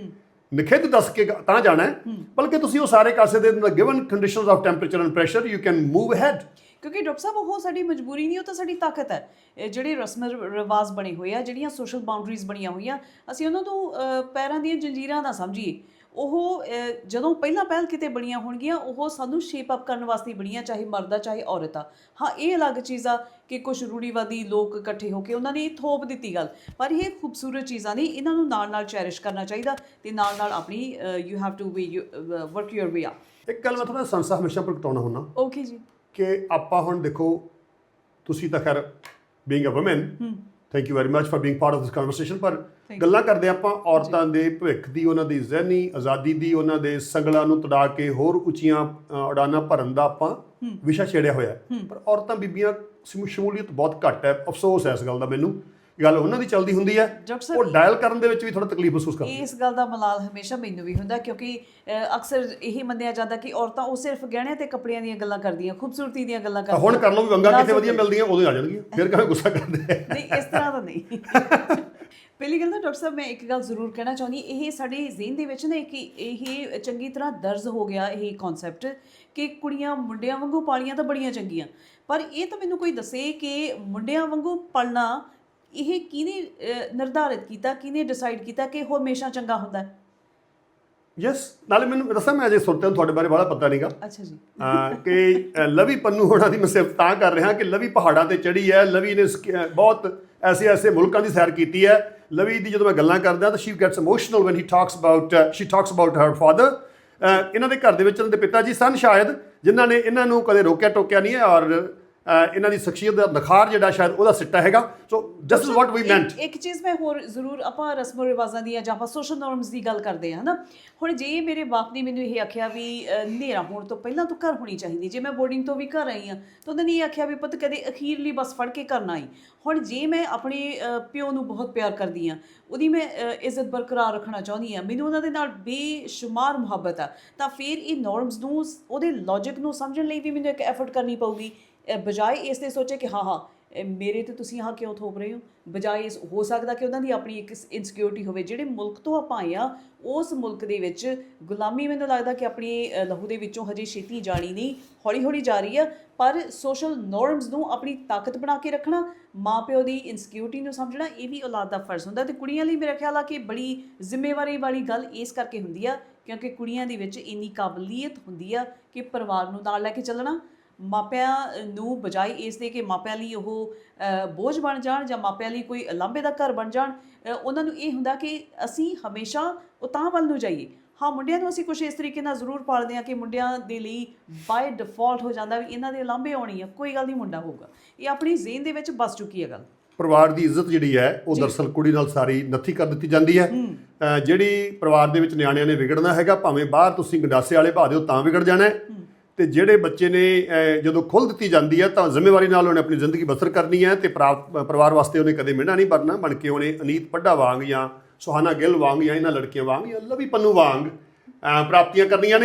ਨਿਖਿੱਧ ਦੱਸ ਕੇ ਤਾਂ ਜਾਣਾ ਹੈ ਬਲਕਿ ਤੁਸੀਂ ਉਹ ਸਾਰੇ ਕਾਸੇ ਦੇ given conditions of temperature and pressure you can move ahead ਕਿਉਂਕਿ ਡਾਕਟਰ ਸਾਹਿਬ ਉਹ ਸਾਡੀ ਮਜਬੂਰੀ ਨਹੀਂ ਉਹ ਤਾਂ ਸਾਡੀ ਤਾਕਤ ਹੈ। ਜਿਹੜੇ ਰਸਮ ਰਿਵਾਜ ਬਣੇ ਹੋਏ ਆ ਜਿਹੜੀਆਂ ਸੋਸ਼ਲ ਬਾਉਂਡਰੀਜ਼ ਬਣੀਆਂ ਹੋਈਆਂ ਅਸੀਂ ਉਹਨਾਂ ਅਹ, ਪੈਰਾਂ ਦੀਆਂ ਜੰਜੀਰਾਂ ਨਾ ਸਮਝੀਏ। ਉਹ ਜਦੋਂ ਪਹਿਲਾਂ ਪਹਿਲ ਕਿਤੇ ਬਣੀਆਂ ਹੋਣਗੀਆਂ ਉਹ ਸਾਨੂੰ ਸ਼ੇਪ ਅਪ ਕਰਨ ਵਾਸਤੇ ਬਣੀਆਂ ਚਾਹੇ ਮਰਦ ਚਾਹੇ ਔਰਤ ਆ। ਹਾਂ ਇਹ ਅਲੱਗ ਚੀਜ਼ ਆ ਕਿ ਕੁਝ ਰੂੜੀਵਾਦੀ ਲੋਕ ਇਕੱਠੇ ਹੋ ਕੇ ਉਹਨਾਂ ਨੇ ਇਹ ਥੋਪ ਦਿੱਤੀ ਗੱਲ। ਪਰ ਇਹ ਖੂਬਸੂਰਤ ਚੀਜ਼ਾਂ ਨੇ ਇਹਨਾਂ ਨੂੰ ਨਾਲ ਨਾਲ ਚੈਰਿਸ਼ ਕਰਨਾ ਚਾਹੀਦਾ ਤੇ ਨਾਲ ਨਾਲ ਆਪਣੀ you have to we work your way ਆ ਇੱਕ ਗੱਲ ਮੈਂ ਥੋੜਾ ਸੰਸਾ ਹਮੇਸ਼ਾ ਪ੍ਰਗਟਾਉਣਾ ਹੁੰਦਾ। ਓਕੇ ਜੀ। ਕਿ ਆਪਾਂ ਹੁਣ ਦੇਖੋ ਤੁਸੀਂ ਤਾਂ ਖੈਰ being a woman thank you very much for being part of this conversation ਪਰ. ਗੱਲਾਂ ਕਰਦੇ ਆਪਾਂ ਔਰਤਾਂ ਦੇ ਭਵਿੱਖ ਦੀ ਉਹਨਾਂ ਦੀ ਜ਼ਹਿਨੀ ਆਜ਼ਾਦੀ ਦੀ ਉਹਨਾਂ ਦੇ ਸੰਗਲਾਂ ਨੂੰ ਤੜਾ ਕੇ ਹੋਰ ਉੱਚੀਆਂ ਉਡਾਨਾਂ ਭਰਨ ਦਾ ਆਪਾਂ ਵਿਸ਼ਾ ਛੇੜਿਆ ਹੋਇਆ। ਪਰ ਔਰਤਾਂ ਬੀਬੀਆਂ ਸਮੂ- ਸ਼ਮੂਲੀਅਤ ਬਹੁਤ ਘੱਟ ਹੈ। ਅਫਸੋਸ ਹੈ ਇਸ ਗੱਲ ਦਾ ਮੈਨੂੰ। ਗੱਲ ਉਹਨਾਂ ਦੀ ਚੱਲਦੀ ਹੁੰਦੀ ਹੈ ਡਾਕਟਰ ਸਾਹਿਬ, ਉਹ ਡਾਇਲ ਕਰਨ ਦੇ ਵਿੱਚ ਵੀ ਥੋੜਾ ਤਕਲੀਫ ਮਹਿਸੂਸ ਕਰਦੇ ਇਸ ਗੱਲ ਦਾ ਮਲਾਲ ਹਮੇਸ਼ਾ ਮੈਨੂੰ ਵੀ ਹੁੰਦਾ ਕਿਉਂਕਿ ਅ, ਅਕਸਰ ਇਹੀ ਮੰਨਿਆ ਜਾਂਦਾ ਕਿ ਔਰਤਾਂ ਉਹ ਸਿਰਫ ਗਹਿਣਿਆਂ ਤੇ ਕੱਪੜਿਆਂ ਦੀਆਂ ਗੱਲਾਂ ਕਰਦੀਆਂ ਖੂਬਸੂਰਤੀ ਦੀਆਂ ਗੱਲਾਂ ਤਾਂ ਕਰਦੀਆਂ। ਹੁਣ ਕਰ ਲਓ ਵੀ ਵੰਗਾ ਕਿੱਥੇ ਵਧੀਆ ਮਿਲਦੀਆਂ ਉਦੋਂ ਆ ਜਾਣਗੀਆਂ ਫਿਰ ਕਿਵੇਂ ਗੁੱਸਾ ਕਰਦੇ ਆ? ਨਹੀਂ ਇਸ ਤਰ੍ਹਾਂ ਤਾਂ ਨਹੀਂ। ਪਹਿਲੀ ਗੱਲ ਤਾਂ ਡਾਕਟਰ ਸਾਹਿਬ ਮੈਂ ਇੱਕ ਗੱਲ ਜ਼ਰੂਰ ਕਹਿਣਾ ਚਾਹੁੰਦੀ ਇਹ ਸਾਡੇ ਜ਼ਿਹਨ ਦੇ ਵਿੱਚ ਨਾ ਇੱਕ ਇਹ ਚੰਗੀ ਤਰ੍ਹਾਂ ਦਰਜ ਹੋ ਗਿਆ ਇਹ ਕਨਸੈਪਟ ਕਿ ਕੁੜੀਆਂ ਮੁੰਡਿਆਂ ਵਾਂਗੂ ਪਾਲੀਆਂ ਤਾਂ ਬੜੀਆਂ ਚੰਗੀਆਂ ਪਰ ਇਹ ਤਾਂ ਮੈਨੂੰ ਕੋਈ ਦੱਸੇ ਕਿ ਮੁੰਡਿਆਂ ਵਾਂਗੂ ਪਲਣਾ ਇਹ ਕਿਹਨੇ ਨਿਰਧਾਰਿਤ ਕੀਤਾ ਕਿਹਨੇ ਡਿਸਾਈਡ ਕੀਤਾ ਕਿ ਉਹ ਹਮੇਸ਼ਾ ਚੰਗਾ ਹੁੰਦਾ ਹੈ? ਯੈਸ ਨਾਲੇ ਮੈਨੂੰ ਦੱਸਾਂ ਮੈਂ ਅਜੇ ਸੁਰਤਿਆਂ ਨੂੰ ਤੁਹਾਡੇ ਬਾਰੇ ਬੜਾ ਪਤਾ ਨਹੀਂਗਾ ਅੱਛਾ ਜੀ। ਕਿ ਲਵੀ ਪੰਨੂ ਹੋਣਾ ਦੀ ਮੈਂ ਸਿਫਤ ਤਾਂ ਕਰ ਰਿਹਾ ਕਿ ਲਵੀ ਪਹਾੜਾਂ ਤੇ ਚੜੀ ਹੈ ਲਵੀ ਨੇ ਬਹੁਤ ਐਸੇ ਐਸੇ ਮੁਲਕਾਂ ਦੀ ਸੈਰ ਕੀਤੀ ਹੈ। ਲਵੀ ਦੀ ਜਦੋਂ ਮੈਂ ਗੱਲਾਂ ਕਰਦਾ ਤਾਂ she gets emotional when he talks about she talks about her father ਇਹਨਾਂ ਦੇ ਘਰ ਦੇ ਵਿੱਚ ਇਹਨਾਂ ਦੇ ਪਿਤਾ ਜੀ ਸਨ ਸ਼ਾਇਦ ਜਿਨ੍ਹਾਂ ਨੇ ਇਹਨਾਂ ਨੂੰ ਕਦੇ ਰੋਕਿਆ ਟੋਕਿਆ ਨਹੀਂ ਹੈ ਔਰ ਇਹਨਾਂ ਦੀ ਸ਼ਖਸੀਅਤ ਦਾ ਨਖਾਰ ਜਿਹੜਾ ਸ਼ਾਇਦ ਉਹਦਾ ਸਿੱਟਾ ਹੈਗਾ। ਸੋ this is what we meant ਇੱਕ ਚੀਜ਼ ਮੈਂ ਹੋਰ ਜ਼ਰੂਰ ਆਪਾਂ ਰਸਮੋ ਰਿਵਾਜ਼ਾਂ ਦੀ ਜਾਂ ਆਪਾਂ ਸੋਸ਼ਲ ਨਾਰਮਸ ਦੀ ਗੱਲ ਕਰਦੇ ਹਾਂ ਹਨਾ ਹੁਣ ਜੇ ਮੇਰੇ ਬਾਪ ਨੇ ਮੈਨੂੰ ਇਹ ਆਖਿਆ ਵੀ ਹਨੇਰਾ ਹੋਣ ਤੋਂ ਪਹਿਲਾਂ ਤੂੰ ਘਰ ਹੋਣੀ ਚਾਹੀਦੀ ਜੇ ਮੈਂ ਬੋਰਡਿੰਗ ਤੋਂ ਵੀ ਘਰ ਆਈ ਆ ਤਾਂ ਉਹਨਾਂ ਨੇ ਇਹ ਆਖਿਆ ਵੀ ਪੁੱਤ ਕਦੇ ਅਖੀਰਲੀ ਬੱਸ ਫੜ ਕੇ ਘਰ ਨਾ ਆਈ। ਹੁਣ ਜੇ ਮੈਂ ਆਪਣੇ ਪਿਓ ਨੂੰ ਬਹੁਤ ਪਿਆਰ ਕਰਦੀ ਆ ਉਹਦੀ ਮੈਂ ਇੱਜ਼ਤ ਬਰਕਰਾਰ ਰੱਖਣਾ ਚਾਹੁੰਦੀ ਆ ਮੈਨੂੰ ਉਹਨਾਂ ਦੇ ਨਾਲ ਬੇਸ਼ੁਮਾਰ ਮੁਹੱਬਤ ਆ ਤਾਂ ਫਿਰ ਇਹ ਨਾਰਮਸ ਨੂੰ ਉਹਦੇ ਲੌਜੀਕ ਨੂੰ ਸਮਝਣ ਲਈ ਵੀ ਮੈਨੂੰ ਇੱਕ ਐਫਰਟ ਕਰਨੀ ਪਊਗੀ। ਬਜਾਏ ਇਸ ਦੇ ਸੋਚੇ ਕਿ ਹਾਂ ਹਾਂ ਮੇਰੇ ਤੇ ਤੁਸੀਂ ਆਹ ਕਿਉਂ ਥੋਪ ਰਹੇ ਹੋ? ਬਜਾਏ ਇਸ ਹੋ ਸਕਦਾ ਕਿ ਉਹਨਾਂ ਦੀ ਆਪਣੀ ਇੱਕ ਇਨਸਿਕਿਉਰਿਟੀ ਹੋਵੇ। ਜਿਹੜੇ ਮੁਲਕ ਤੋਂ ਆਪਾਂ ਆਏ ਆ ਉਸ ਮੁਲਕ ਦੇ ਵਿੱਚ ਗੁਲਾਮੀ ਮੈਨੂੰ ਲੱਗਦਾ ਕਿ ਆਪਣੀ ਲਹੂ ਦੇ ਵਿੱਚੋਂ ਹਜੇ ਛੇਤੀ ਜਾਣੀ ਨਹੀਂ ਹੌਲੀ ਹੌਲੀ ਜਾ ਰਹੀ ਆ। ਪਰ ਸੋਸ਼ਲ ਨਾਰਮਸ ਨੂੰ ਆਪਣੀ ਤਾਕਤ ਬਣਾ ਕੇ ਰੱਖਣਾ, ਮਾਪਿਓ ਦੀ ਇਨਸਿਕਿਉਰਿਟੀ ਨੂੰ ਸਮਝਣਾ, ਇਹ ਵੀ ਔਲਾਦ ਦਾ ਫਰਜ਼ ਹੁੰਦਾ। ਤੇ ਕੁੜੀਆਂ ਲਈ ਮੇਰਾ ਖਿਆਲ ਆ ਕਿ ਬੜੀ ਜ਼ਿੰਮੇਵਾਰੀ ਵਾਲੀ ਗੱਲ ਇਸ ਕਰਕੇ ਹੁੰਦੀ ਆ, ਕਿਉਂਕਿ ਕੁੜੀਆਂ ਦੇ ਵਿੱਚ ਇੰਨੀ ਕਾਬਲੀਅਤ ਹੁੰਦੀ ਆ ਕਿ ਪਰਿਵਾਰ ਨੂੰ ਨਾਲ ਲੈ ਕੇ ਚੱਲਣਾ ਮਾਪਿਆਂ ਨੂੰ ਬਜਾਏ ਇਸ ਦੇ ਕਿ ਮਾਪਿਆਂ ਲਈ ਉਹ ਬੋਝ ਬਣ ਜਾਣ ਜਾਂ ਮਾਪਿਆਂ ਲਈ ਕੋਈ ਲਾਂਬੇ ਦਾ ਘਰ ਬਣ ਜਾਣ ਉਹਨਾਂ ਨੂੰ ਇਹ ਹੁੰਦਾ ਕਿ ਅਸੀਂ ਹਮੇਸ਼ਾ ਉਤਾਂ ਵੱਲ ਨੂੰ ਜਾਈਏ। ਹਾਂ ਮੁੰਡਿਆਂ ਨੂੰ ਅਸੀਂ ਕੁਝ ਇਸ ਤਰੀਕੇ ਨਾਲ ਜ਼ਰੂਰ ਪਾਲਦੇ ਹਾਂ ਕਿ ਮੁੰਡਿਆਂ ਦੇ ਲਈ ਬਾਈ ਡਿਫਾਲਟ ਹੋ ਜਾਂਦਾ ਵੀ ਇਹਨਾਂ ਦੇ ਲਾਂਬੇ ਆਉਣੀ ਆ ਕੋਈ ਗੱਲ ਨਹੀਂ ਮੁੰਡਾ ਹੋਊਗਾ। ਇਹ ਆਪਣੀ ਜ਼ੇਨ ਦੇ ਵਿੱਚ ਬਸ ਚੁੱਕੀ ਹੈ ਗੱਲ। ਪਰਿਵਾਰ ਦੀ ਇੱਜ਼ਤ ਜਿਹੜੀ ਹੈ ਉਹ ਦਰਸਲ ਕੁੜੀ ਨਾਲ ਸਾਰੀ ਨੱਥੀ ਕਰ ਦਿੱਤੀ ਜਾਂਦੀ ਹੈ। ਜਿਹੜੀ ਪਰਿਵਾਰ ਦੇ ਵਿੱਚ ਨਿਆਣਿਆਂ ਨੇ ਵਿਗੜਨਾ ਹੈਗਾ ਭਾਵੇਂ ਬਾਹਰ ਤੁਸੀਂ ਗੰਡਾਸੇ ਵਾਲੇ ਭਾ ਦਿਓ ਤਾਂ ਵਿਗੜ ਜਾਣਾ ਹੈ। ਤੇ ਜਿਹੜੇ ਬੱਚੇ ਨੇ ਜਦੋਂ ਖੁੱਲ ਦਿੱਤੀ ਜਾਂਦੀ ਹੈ ਤਾਂ ਜ਼ਿੰਮੇਵਾਰੀ ਨਾਲ ਉਹਨੇ ਆਪਣੀ ਜ਼ਿੰਦਗੀ ਬਸਰ ਕਰਨੀ ਹੈ ਤੇ ਪ੍ਰਾ- ਪਰਿਵਾਰ ਵਾਸਤੇ ਉਹਨੇ ਕਦੇ ਮਿਹਣਾ ਨਹੀਂ ਭਰਨਾ ਬਣ ਕੇ ਉਹਨੇ ਅਨੀਤ ਪੱਡਾ ਵਾਂਗ ਜਾਂ ਸੁਹਾਨਾ ਗਿੱਲ ਵਾਂਗ ਜਾਂ ਇਹਨਾਂ ਲੜਕੀਆਂ ਵਾਂਗ ਜਾਂ ਲਵੀ ਪੰਨੂ ਵਾਂਗ ਪ੍ਰਾਪਤੀਆਂ ਕਰਨੀਆਂ ਨੇ।